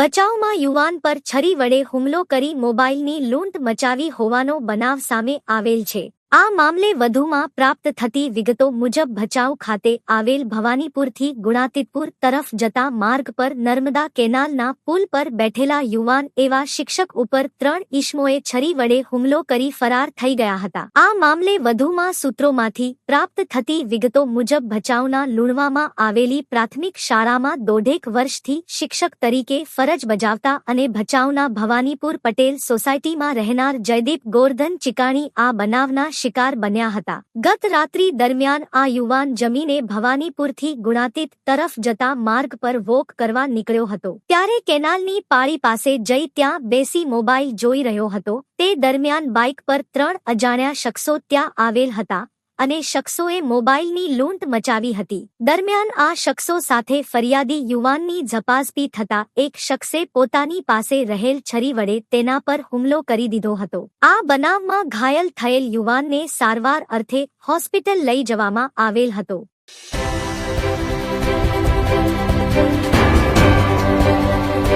બચાવમાં યુવાન પર છરી વડે હુમલો કરી મોબાઈલની લૂંટ મચાવી હોવાનો બનાવ સામે આવેલ છે. આ મામલે વધુમાં પ્રાપ્ત થતી વિગતો મુજબ ભચાઉ ખાતે આવેલ ભવાનીપુરથી ગુણાતીતપુર તરફ જતા માર્ગ પર નર્મદા કેનાલના પુલ પર બેઠેલા યુવાન એવા શિક્ષક ઉપર ત્રણ ઈસમોએ છરી વડે હુમલો કરી ફરાર થઈ ગયા હતા. આ મામલે વધુમાં સૂત્રોમાંથી પ્રાપ્ત થતી વિગતો મુજબ ભચાઉના લુણવામાં આવેલી પ્રાથમિક શાળામાં દોઢેક વર્ષથી શિક્ષક તરીકે ફરજ બજાવતા અને ભચાઉના ભવાનીપુર પટેલ સોસાયટીમાં રહેનાર જયદીપ ગોરધન ચિકાણી આ બનાવના શિકાર બન્યા હતા. ગત રાત્રિ દરમિયાન આ યુવાન જમીને ભવાનીપુરથી ગુણાતીત તરફ જતા માર્ગ પર વોક કરવા નીકળ્યો હતો. ત્યારે કેનાલની પાળી પાસે જઈ ત્યાં બેસી મોબાઈલ જોઈ રહ્યો હતો. તે દરમિયાન બાઇક પર ત્રણ અજાણ્યા શખ્સો ત્યાં આવેલ હતા. અને શખ્સોએ મોબાઈલની લૂંટ મચાવી હતી. દરમિયાન આ શખ્સો સાથે ફરિયાદી યુવાનની ઝપાઝપી થતા એક શખ્સે પોતાની પાસે રહેલ છરી વડે તેના પર હુમલો કરી દીધો હતો. આ બનાવમાં ઘાયલ થયેલ યુવાનને સારવાર અર્થે હોસ્પિટલ લઈ જવામાં આવેલ હતો.